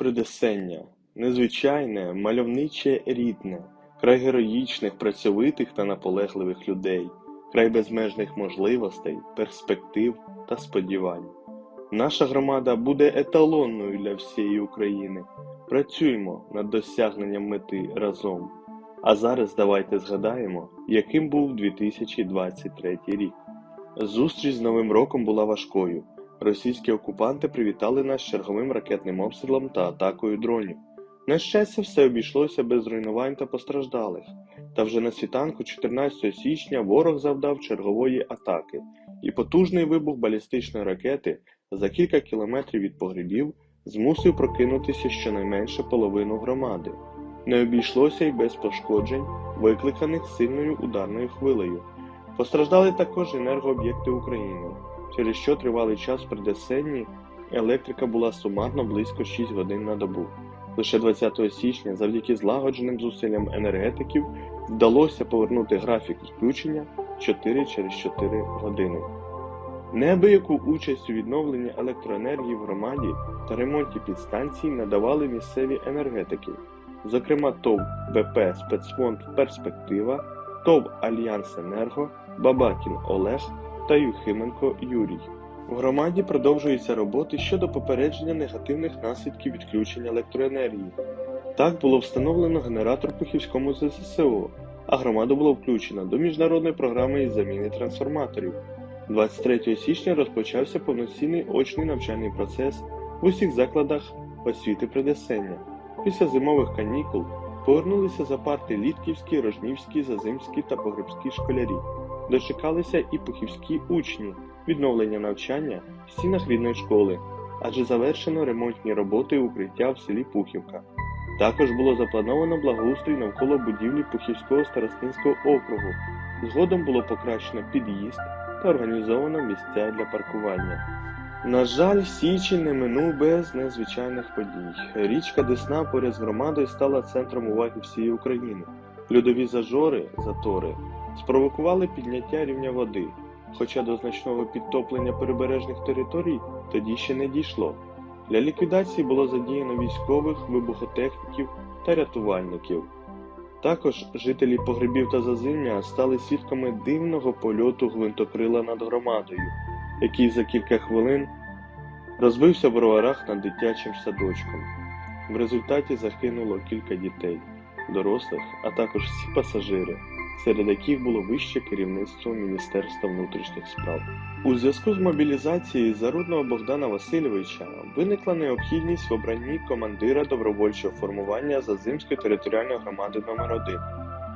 Придесення незвичайне, мальовниче рідне, край героїчних, працьовитих та наполегливих людей, край безмежних можливостей, перспектив та сподівань. Наша громада буде еталонною для всієї України. Працюємо над досягненням мети разом. А зараз давайте згадаємо, яким був 2023 рік. Зустріч з Новим роком була важкою. Російські окупанти привітали нас черговим ракетним обстрілом та атакою дронів. На щастя, все обійшлося без руйнувань та постраждалих. Та вже на світанку 14 січня ворог завдав чергової атаки, і потужний вибух балістичної ракети за кілька кілометрів від погребів змусив прокинутися щонайменше половину громади. Не обійшлося й без пошкоджень, викликаних сильною ударною хвилею. Постраждали також енергооб'єкти України, через що тривалий час при Десенні електрика була сумарно близько 6 годин на добу. Лише 20 січня, завдяки злагодженим зусиллям енергетиків, вдалося повернути графік відключення 4 через 4 години. Неабияку участь у відновленні електроенергії в громаді та ремонті підстанцій надавали місцеві енергетики, зокрема ТОВ БП Спецфонд Перспектива, ТОВ Альянс Енерго, Бабакін Олег та Юхименко Юрій. В громаді продовжуються роботи щодо попередження негативних наслідків відключення електроенергії. Так було встановлено генератор Пухівському ЗССО, а громаду було включено до міжнародної програми із заміни трансформаторів. 23 січня розпочався повноцінний очний навчальний процес в усіх закладах освіти Придесення. Після зимових канікул повернулися за парти літківські, рожнівські, зазимські та погребські школярі. Дочекалися і пухівські учні відновлення навчання в стінах рідної школи, адже завершено ремонтні роботи укриття в селі Пухівка. Також було заплановано благоустрій навколо будівлі Пухівського старостинського округу. Згодом було покращено під'їзд та організовано місця для паркування. На жаль, січень не минув без незвичайних подій. Річка Десна поряд з громадою стала центром уваги всієї України. Льодові зажори, затори, спровокували підняття рівня води, хоча до значного підтоплення прибережних територій тоді ще не дійшло. Для ліквідації було задіяно військових, вибухотехніків та рятувальників. Також жителі погребів та зазимня стали свідками дивного польоту гвинтокрила над громадою, який за кілька хвилин розбився в броварах над дитячим садочком. В результаті загинуло кілька дітей, дорослих, а також всі пасажири, серед яких було вище керівництво Міністерства внутрішніх справ. У зв'язку з мобілізацією зарудного Богдана Васильовича виникла необхідність в обранні командира добровольчого формування Зазимської територіальної громади номер 1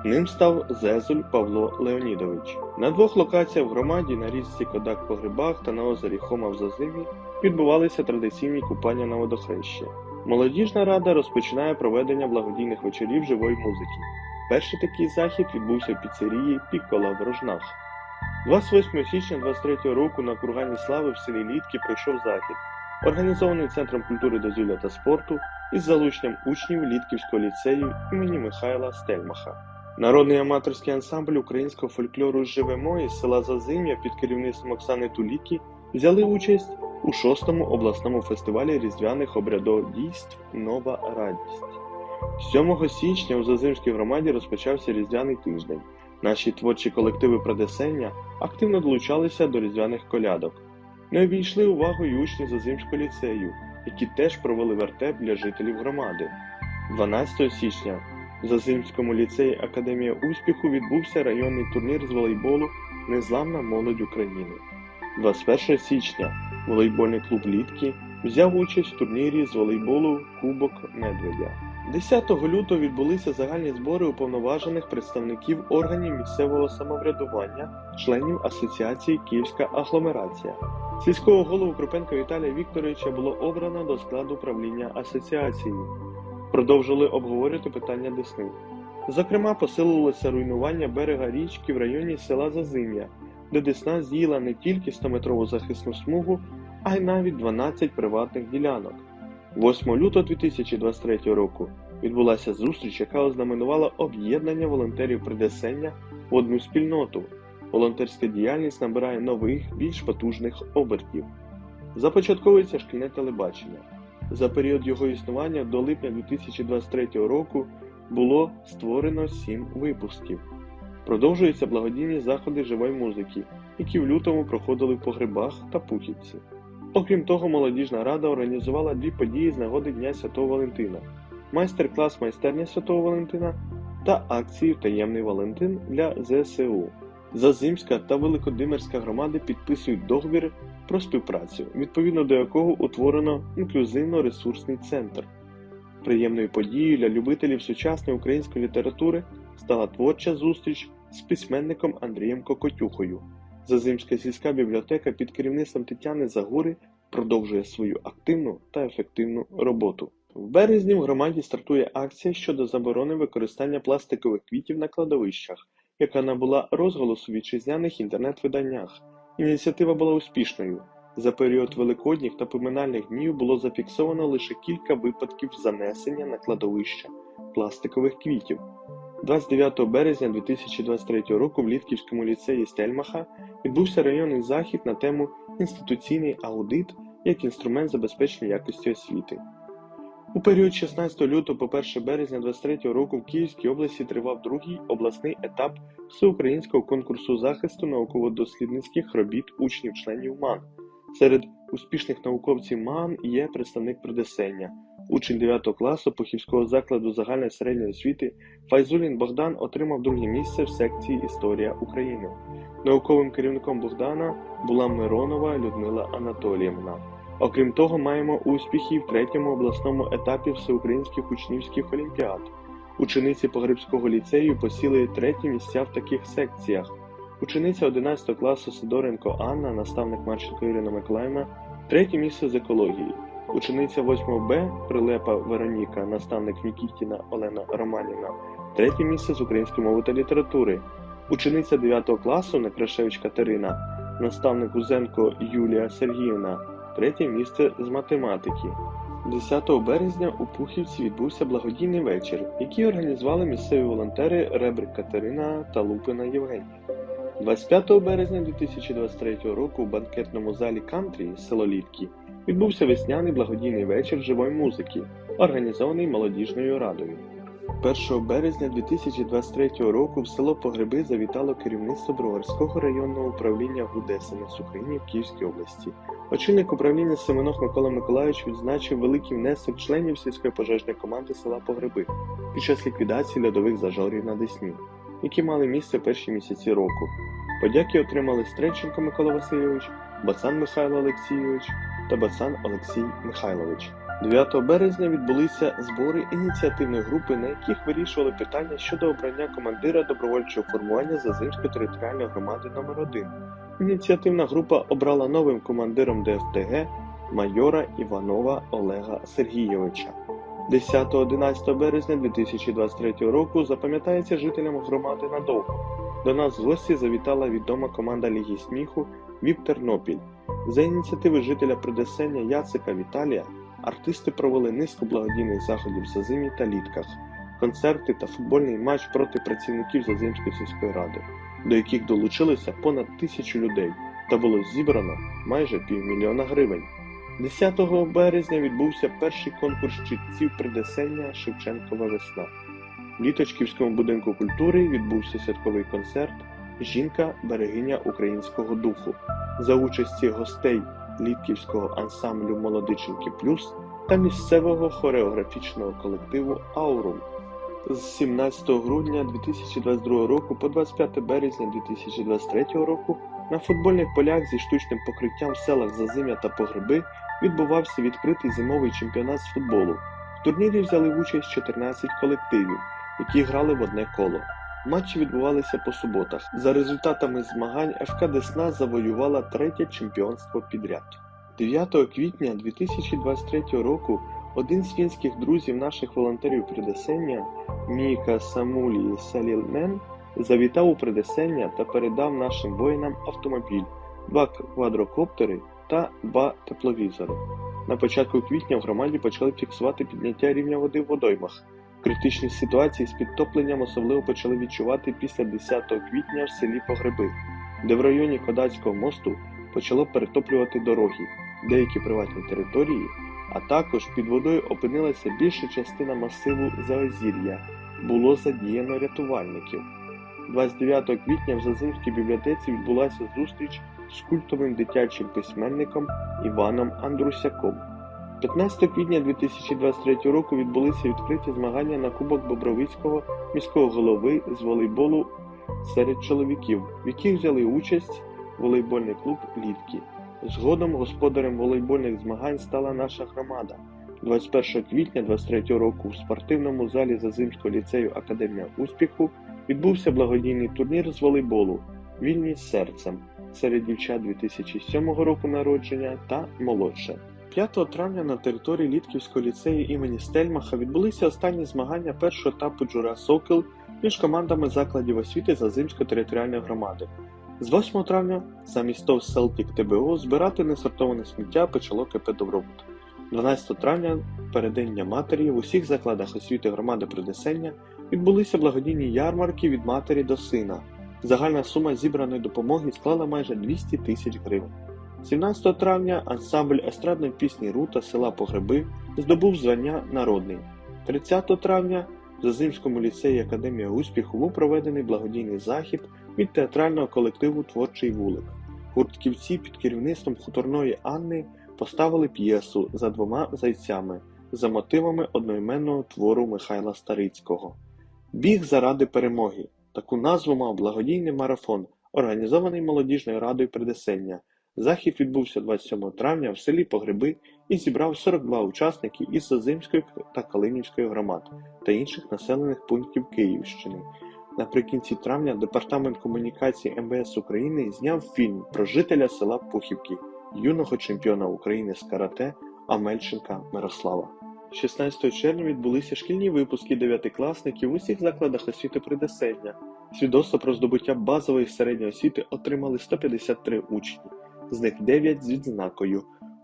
Ним став Зезуль Павло Леонідович. На двох локаціях в громаді на річці Кодак по грибах та на озері Хома в Зазимі відбувалися традиційні купання на водохрещі. Молодіжна рада розпочинає проведення благодійних вечорів живої музики. Перший такий захід відбувся в піцерії Піккола в Рожнах. 28 січня 23 року на кургані слави в селі Літки пройшов захід, організований Центром культури, дозвілля та спорту із залученням учнів Літківського ліцею імені Михайла Стельмаха. Народний аматорський ансамбль українського фольклору Живемо із села Зазим'я під керівництвом Оксани Тулікі взяли участь у шостому обласному фестивалі різдвяних обрядових дійств Нова радість. 7 січня у Зазимській громаді розпочався різдвяний тиждень. Наші творчі колективи Предесення активно долучалися до різдвяних колядок. Не обійшли увагою учні Зазимського ліцею, які теж провели вертеп для жителів громади. 12 січня в Зазимському ліцеї Академія успіху відбувся районний турнір з волейболу Незламна молодь України. 21 січня волейбольний клуб Літки взяв участь в турнірі з волейболу Кубок Медведя. 10 лютого відбулися загальні збори уповноважених представників органів місцевого самоврядування, членів Асоціації Київська агломерація. Сільського голову Крупенка Віталія Вікторовича було обрано до складу правління асоціації. Продовжили обговорювати питання Десни. Зокрема, посилилося руйнування берега річки в районі села Зазим'я, де Десна з'їла не тільки 100-метрову захисну смугу, а й навіть 12 приватних ділянок. 8 лютого 2023 року відбулася зустріч, яка ознаменувала об'єднання волонтерів Придесення в одну спільноту. Волонтерська діяльність набирає нових, більш потужних обертів. Започатковується шкільне телебачення. За період його існування до липня 2023 року було створено 7 випусків. Продовжуються благодійні заходи живої музики, які в лютому проходили в погребах та Пухівці. Окрім того, молодіжна рада організувала дві події з нагоди Дня Святого Валентина: майстер-клас майстерня Святого Валентина та акцію Таємний Валентин для ЗСУ. Зазимська та Великодимирська громади підписують договір про співпрацю, відповідно до якого утворено інклюзивно-ресурсний центр. Приємною подією для любителів сучасної української літератури стала творча зустріч з письменником Андрієм Кокотюхою. Зазимська сільська бібліотека під керівництвом Тетяни Загури продовжує свою активну та ефективну роботу. В березні в громаді стартує акція щодо заборони використання пластикових квітів на кладовищах, яка набула розголосу вітчизняних інтернет-виданнях. Ініціатива була успішною. За період великодніх та поминальних днів було зафіксовано лише кілька випадків занесення на кладовища пластикових квітів. 29 березня 2023 року в Літківському ліцеї Стельмаха відбувся районний захід на тему Інституційний аудит як інструмент забезпечення якості освіти. У період 16 лютого по 1 березня 2023 року в Київській області тривав другий обласний етап всеукраїнського конкурсу захисту науково-дослідницьких робіт учнів-членів МАН. Серед успішних науковців МАН є представник Придесення. Учень 9 класу Похівського закладу загальної середньої освіти Файзулін Богдан отримав друге місце в секції Історія України. Науковим керівником Богдана була Миронова Людмила Анатоліївна. Окрім того, маємо успіхи в третьому обласному етапі всеукраїнських учнівських олімпіад. Учениці Погребського ліцею посіли треті місця в таких секціях. Учениця 11 класу Сидоренко Анна, наставник Марченко Ірина Миколаївна, третє місце з екології. Учениця 8 Б Прилепа Вероніка, наставник Нікітіна Олена Романівна, третє місце з української мови та літератури. Учениця 9 класу Некрашевич Катерина, наставник Узенко Юлія Сергіївна, третє місце з математики. 10 березня у Пухівці відбувся благодійний вечір, який організували місцеві волонтери Ребрик Катерина та Лупина Євгенія. 25 березня 2023 року у банкетному залі Кантрі село Літки відбувся весняний благодійний вечір живої музики, організований молодіжною радою. 1 березня 2023 року в село Погреби завітало керівництво Броварського районного управління ГУД СМС України в Київській області. Очільник управління Семенох Микола Миколайович відзначив великий внесок членів сільської пожежної команди села Погреби під час ліквідації льодових зажорів на Десні, які мали місце перші місяці року. Подяки отримали Стрельченко Микола Васильович, Бацан Михайло Олексійович та Бацан Олексій Михайлович. 9 березня відбулися збори ініціативної групи, на яких вирішували питання щодо обрання командира добровольчого формування Зазимської територіальної громади номер 1 Ініціативна група обрала новим командиром ДФТГ майора Іванова Олега Сергійовича. 10-11 березня 2023 року запам'ятається жителям громади надовго. До нас в гості завітала відома команда Ліги сміху Віп Тернопіль. За ініціативи жителя Придесення Яцика Віталія артисти провели низку благодійних заходів в Зазимі та Літках, концерти та футбольний матч проти працівників Зазимської сільської ради, до яких долучилися понад тисячу людей та було зібрано майже півмільйона гривень. 10 березня відбувся перший конкурс читців Придесення Шевченкова весна. В Літочківському будинку культури відбувся святковий концерт Жінка берегиня українського духу за участі гостей Літківського ансамблю Молодиченки Плюс та місцевого хореографічного колективу Аурум. З 17 грудня 2022 року по 25 березня 2023 року на футбольних полях зі штучним покриттям в селах Зазим'я та Погреби відбувався відкритий зимовий чемпіонат з футболу. В турнірі взяли участь 14 колективів, які грали в одне коло. Матчі відбувалися по суботах. За результатами змагань ФК Десна завоювала третє чемпіонство підряд. 9 квітня 2023 року один з фінських друзів наших волонтерів Придесення Міка Самулі Салілмен завітав у Придесення та передав нашим воїнам автомобіль, два квадрокоптери та два тепловізори. На початку квітня в громаді почали фіксувати підняття рівня води в водоймах. Критичні ситуації з підтопленням особливо почали відчувати після 10 квітня в селі Погреби, де в районі Кодацького мосту почало перетоплювати дороги, деякі приватні території а також під водою опинилася більша частина масиву Заозір'я. Було задіяно рятувальників. 29 квітня в Зазимській бібліотеці відбулася зустріч з культовим дитячим письменником Іваном Андрусяком. 15 квітня 2023 року відбулися відкриті змагання на Кубок Бобровицького міського голови з волейболу серед чоловіків, в яких взяли участь волейбольний клуб Літки. Згодом господарем волейбольних змагань стала наша громада. 21 квітня 2023 року в спортивному залі Зазимського ліцею Академія успіху відбувся благодійний турнір з волейболу Вільні з серцем серед дівчат 2007 року народження та молодше. 5 травня на території Літківського ліцею імені Стельмаха відбулися останні змагання першого етапу Джура Сокіл між командами закладів освіти Зазимської територіальної громади. З 8 травня замість ТОВ Селтік ТБО збирати несортоване сміття почало КП Добробут. 12 травня, передення матері, в усіх закладах освіти громади Придесення відбулися благодійні ярмарки від матері до сина. Загальна сума зібраної допомоги склала майже 200 тисяч гривень. 17 травня ансамбль естрадної пісні Рута села Погреби здобув звання Народний. 30 травня в Зазимському ліцеї Академія успіху був проведений благодійний захід від театрального колективу Творчий вулик. Гуртківці під керівництвом хуторної Анни поставили п'єсу за двома зайцями за мотивами одноіменного твору Михайла Старицького. Біг заради перемоги. Таку назву мав благодійний марафон, організований молодіжною радою Придесення. Захід відбувся 27 травня в селі Погреби і зібрав 42 учасники із Зазимської та Калинівської громад та інших населених пунктів Київщини. Наприкінці травня департамент комунікації МВС України зняв фільм про жителя села Пухівки, юного чемпіона України з карате Амельченка Мирослава. 16 червня відбулися шкільні випуски дев'ятикласників в усіх закладах освіти Придесення. Свідоцтво про здобуття базової середньої освіти отримали 153 учні, з них 9 з відзнакою.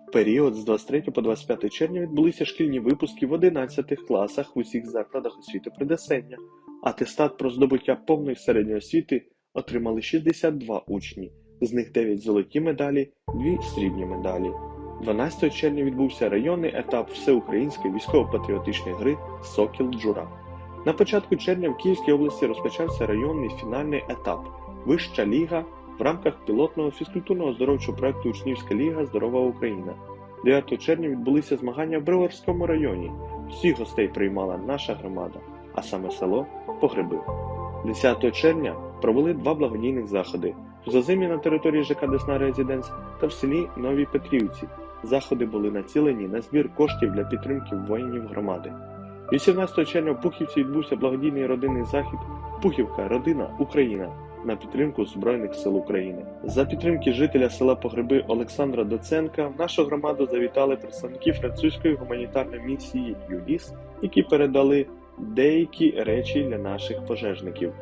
В період з 23 по 25 червня відбулися шкільні випуски в 11 класах в усіх закладах освіти Придесення. Атестат про здобуття повної середньої освіти отримали 62 учні, з них 9 золоті медалі, 2 срібні медалі. 12 червня відбувся районний етап всеукраїнської військово-патріотичної гри Сокіл Джура. На початку червня в Київській області розпочався районний фінальний етап Вища ліга в рамках пілотного фізкультурного здоровчого проекту Учнівська ліга Здорова Україна. 9 червня відбулися змагання в Броварському районі. Всіх гостей приймала наша громада, а саме село Погреби. 10 червня провели два благодійних заходи в Зазимі на території ЖК Десна Резиденс та в селі Нові Петрівці. Заходи були націлені на збір коштів для підтримки воїнів громади. 18 червня в Пухівці відбувся благодійний родинний захід Пухівка, родина, Україна на підтримку Збройних сил України. За підтримки жителя села Погреби Олександра Доценка в нашу громаду завітали представники французької гуманітарної місії ЮЛІС, які передали деякі речі для наших пожежників.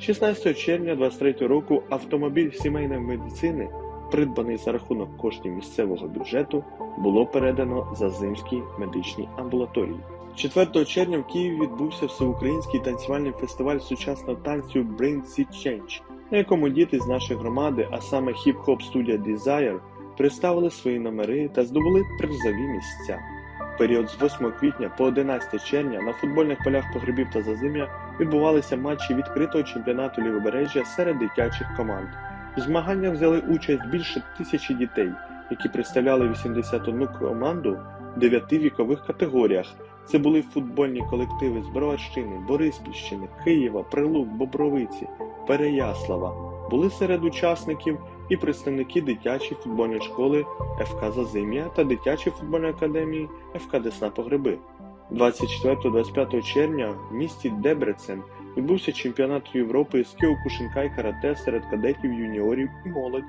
16 червня 2023 року автомобіль сімейної медицини, придбаний за рахунок коштів місцевого бюджету, було передано Зазимській медичній амбулаторії. 4 червня в Києві відбувся всеукраїнський танцювальний фестиваль сучасного танцю Brain Seed Change, на якому діти з нашої громади, а саме хіп-хоп студія Desire, представили свої номери та здобули призові місця. В період з 8 квітня по 11 червня на футбольних полях погребів та зазим'я відбувалися матчі відкритого чемпіонату лівобережжя серед дитячих команд. В змаганнях взяли участь більше тисячі дітей, які представляли 81 команду в 9 вікових категоріях. Це були футбольні колективи з Броварщини, Бориспільщини, Києва, Прилук, Бобровиці, Переяслава. Були серед учасників і представники дитячої футбольної школи ФК Зазим'я та дитячої футбольної академії ФК Десна Погреби. 24-25 червня в місті Дебрецен відбувся чемпіонат Європи з кіокушинкай карате серед кадетів, юніорів і молодь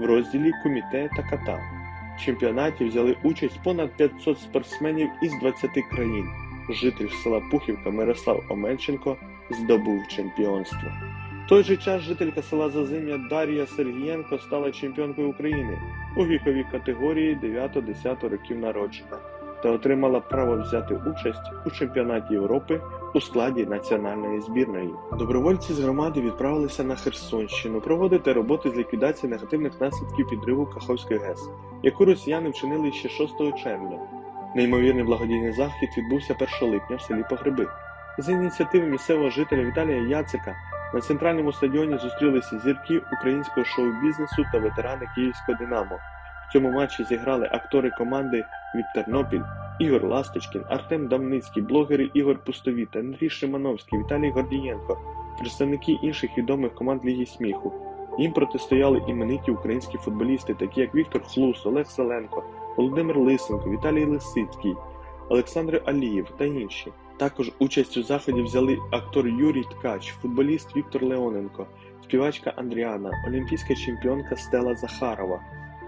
в розділі Куміте та ката. Чемпіонаті взяли участь понад 500 спортсменів із 20 країн. Житель села Пухівка Мирослав Оменченко здобув чемпіонство. В той же час жителька села Зазим'я Дар'я Сергієнко стала чемпіонкою України у віковій категорії 9-10 років народження та отримала право взяти участь у чемпіонаті Європи у складі національної збірної. Добровольці з громади відправилися на Херсонщину проводити роботи з ліквідації негативних наслідків підриву Каховської ГЕС, яку росіяни вчинили ще 6 червня. Неймовірний благодійний захід відбувся 1 липня в селі Погреби. За ініціативи місцевого жителя Віталія Яцика на центральному стадіоні зустрілися зірки українського шоу-бізнесу та ветерани Київського Динамо. В цьому матчі зіграли актори команди від Тернопіль, Ігор Ласточкін, Артем Давницький, блогери Ігор Пустовіт, Андрій Шимановський, Віталій Гордієнко, представники інших відомих команд Ліги сміху. Їм протистояли імениті українські футболісти, такі як Віктор Хлус, Олег Селенко, Володимир Лисенко, Віталій Лисицький, Олександр Алієв та інші. Також участь у заході взяли актор Юрій Ткач, футболіст Віктор Леоненко, співачка Андріана, олімпійська чемпіонка Стела Захарова.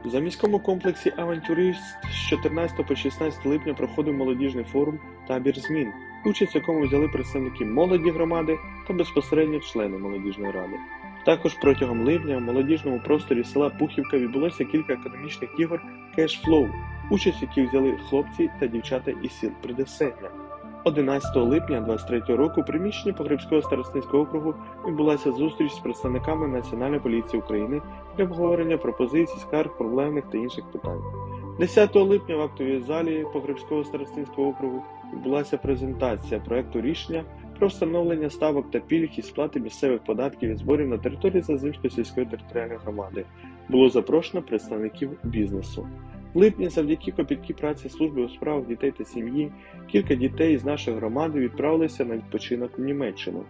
У заміському комплексі Авантюрист з 14 по 16 липня проходив молодіжний форум Табір змін, участь в якому взяли представники молоді громади та безпосередньо члени молодіжної ради. Також протягом липня в молодіжному просторі села Пухівка відбулося кілька економічних ігор Cashflow, участь в яких взяли хлопці та дівчата із сіл Придесення. 11 липня 23 року в приміщенні Погребського старостинського округу відбулася зустріч з представниками Національної поліції України для обговорення пропозицій, скарг, проблемних та інших питань. 10 липня в актовій залі Погребського старостинського округу відбулася презентація проекту рішення про встановлення ставок та пільг і сплати місцевих податків і зборів на території Зазимської сільської територіальної громади. Було запрошено представників бізнесу. Липні, завдяки копіткій праці служби у справах дітей та сім'ї, кілька дітей з нашої громади відправилися на відпочинок в Німеччину.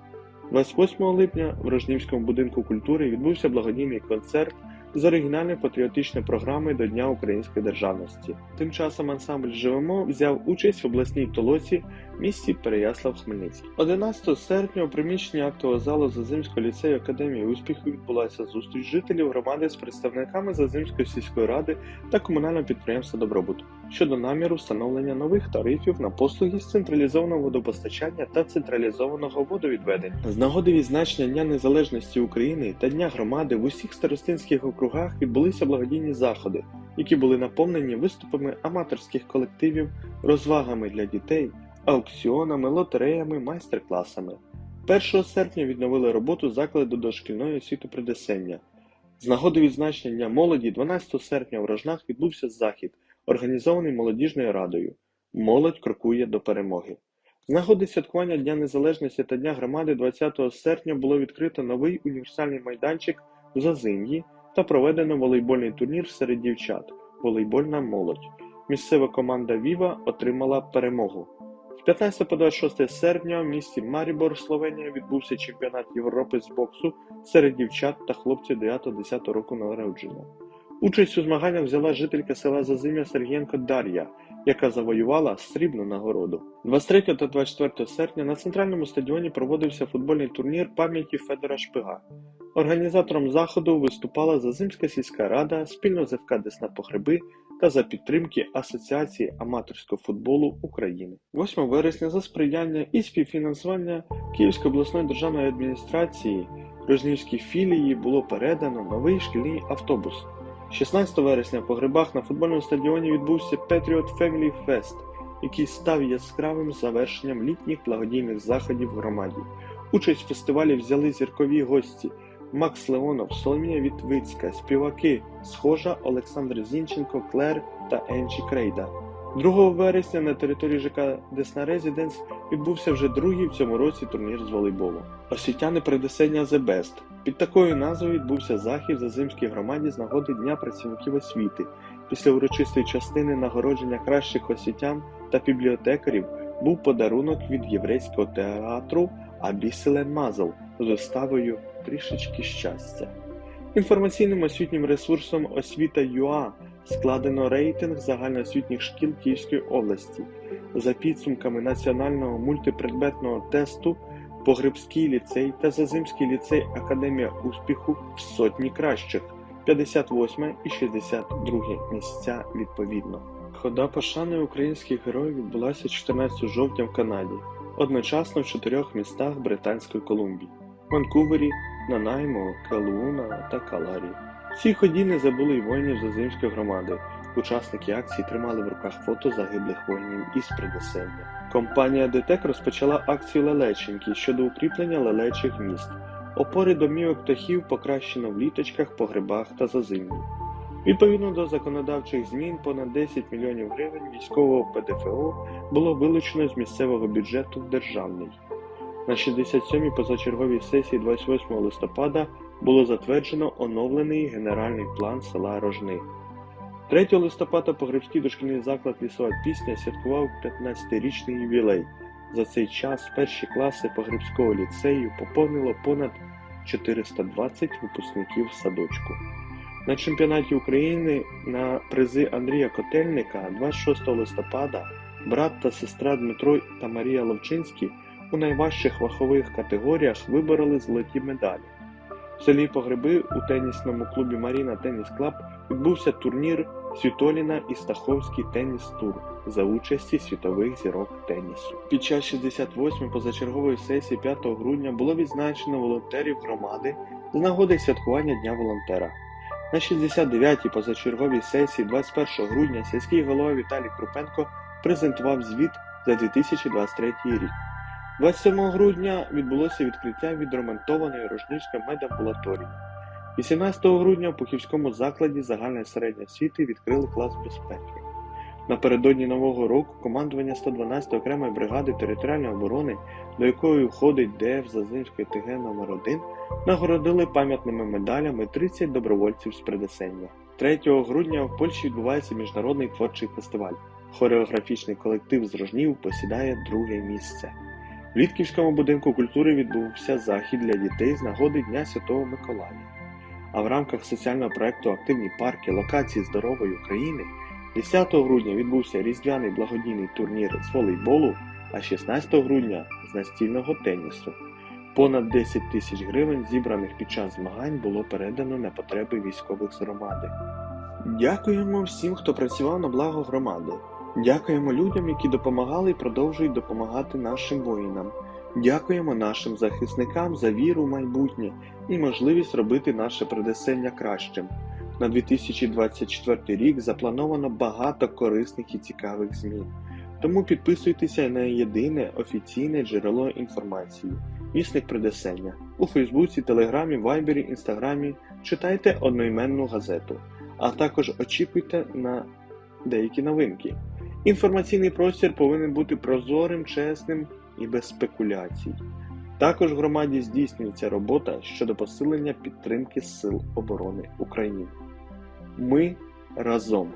28 липня в Рожнівському будинку культури відбувся благодійний концерт з оригінальною патріотичною програмою до Дня української державності. Тим часом ансамбль Живемо взяв участь в обласній толоці місті Переяслав-Хмельницький. 11 серпня у приміщенні актового залу Зазимського ліцею Академії успіху відбулася зустріч жителів громади з представниками Зазимської сільської ради та комунального підприємства Добробут щодо наміру встановлення нових тарифів на послуги з централізованого водопостачання та централізованого водовідведення. З нагоди відзначення Дня Незалежності України та Дня громади в усіх старостинських округах відбулися благодійні заходи, які були наповнені виступами аматорських колективів, розвагами для дітей, аукціонами, лотереями, майстер-класами. 1 серпня відновили роботу закладу дошкільної освіти Придесення. З нагоди відзначення молоді 12 серпня в Рожнах відбувся захід, організований молодіжною радою. Молодь крокує до перемоги. З нагоди святкування Дня Незалежності та Дня громади 20 серпня було відкрито новий універсальний майданчик в Зазим'ї та проведено волейбольний турнір серед дівчат Волейбольна молодь. Місцева команда Віва отримала перемогу. З 15 по 26 серпня в місті Марібор, Словенія, відбувся чемпіонат Європи з боксу серед дівчат та хлопців 9-10 року народження. Участь у змаганнях взяла жителька села Зазим'я Сергієнко Дар'я, яка завоювала срібну нагороду. 23 та 24 серпня на центральному стадіоні проводився футбольний турнір пам'яті Федора Шпига. Організатором заходу виступала Зазимська сільська рада спільно з ФК Десна Погреби та за підтримки Асоціації аматорського футболу України. 8 вересня за сприяння і співфінансування Київської обласної державної адміністрації Рожнівській філії було передано новий шкільний автобус. 16 вересня по грибах на футбольному стадіоні відбувся Patriot Family Fest, який став яскравим завершенням літніх благодійних заходів в громаді. Участь в фестивалі взяли зіркові гості Макс Леонов, Соломія Вітвицька, співаки Схожа, Олександр Зінченко, Клер та Енчі Крейда. 2 вересня на території ЖК Десна Резіденс відбувся вже другий в цьому році турнір з волейболу. Освітяни Придесення The Best. Під такою назвою відбувся захід в Зазимській громаді з нагоди Дня працівників освіти. Після урочистої частини нагородження кращих освітян та бібліотекарів був подарунок від єврейського театру Абіселен Мазл з виставою Трішечки щастя. Інформаційним освітнім ресурсом освіта ЮА складено рейтинг загальноосвітніх шкіл Київської області. За підсумками національного мультипредметного тесту Погребський ліцей та Зазимський ліцей Академія успіху в сотні кращих 58 і 62 місця відповідно. Хода пошани українських героїв відбулася 14 жовтня в Канаді, одночасно в чотирьох містах Британської Колумбії Ванкувері, Нанаймо, Калуна та Каларі. В цій ході не забули й воїнів Зазимської громади. Учасники акції тримали в руках фото загиблих воїнів із Придесення. Компанія ДТЕК розпочала акцію Лелеченьки щодо укріплення лелечих міст. Опори домівок птахів покращено в літочках, погребах та зазимні. Відповідно до законодавчих змін, понад 10 мільйонів гривень військового ПДФО було вилучено з місцевого бюджету в державний. На 67-й позачерговій сесії 28 листопада було затверджено оновлений генеральний план села Рожни. 3 листопада Погребський дошкільний заклад Лісова пісня святкував 15-річний ювілей. За цей час перші класи Погребського ліцею поповнило понад 420 випускників садочку. На чемпіонаті України на призи Андрія Котельника 26 листопада брат та сестра Дмитро та Марія Ловчинські у найважчих вахових категоріях вибороли золоті медалі. В селі Погреби у тенісному клубі Маріна Теніс Клаб відбувся турнір Світоліна і Стаховський теніс тур за участі світових зірок тенісу. Під час 68-ї позачергової сесії 5 грудня було відзначено волонтерів громади з нагоди святкування Дня волонтера. На 69-й позачерговій сесії 21 грудня сільський голова Віталій Крупенко презентував звіт за 2023 рік. 27 грудня відбулося відкриття відремонтованої Рожнівської медамбулаторії. 18 грудня в Пухівському закладі загальної середньої освіти відкрили клас безпеки. Напередодні Нового року командування 112 окремої бригади територіальної оборони, до якої входить ДФ Зазимської ТГ номер 1 нагородили пам'ятними медалями 30 добровольців з Придесення. 3 грудня в Польщі відбувається міжнародний творчий фестиваль. Хореографічний колектив з Рожнів посідає друге місце. В Вітківському будинку культури відбувся захід для дітей з нагоди Дня Святого Миколая. А в рамках соціального проекту Активні парки локації здорової України 10 грудня відбувся різдвяний благодійний турнір з волейболу, а 16 грудня з настільного тенісу. Понад 10 тисяч гривень, зібраних під час змагань, було передано на потреби військових з громади. Дякуємо всім, хто працював на благо громади. Дякуємо людям, які допомагали і продовжують допомагати нашим воїнам. Дякуємо нашим захисникам за віру в майбутнє і можливість робити наше Придесення кращим. На 2024 рік заплановано багато корисних і цікавих змін. Тому підписуйтеся на єдине офіційне джерело інформації Вісник Придесення. У Фейсбуці, Телеграмі, Вайбері, Інстаграмі читайте одноіменну газету, а також очікуйте на деякі новинки. Інформаційний простір повинен бути прозорим, чесним і без спекуляцій. Також в громаді здійснюється робота щодо посилення підтримки Сил оборони України. Ми разом.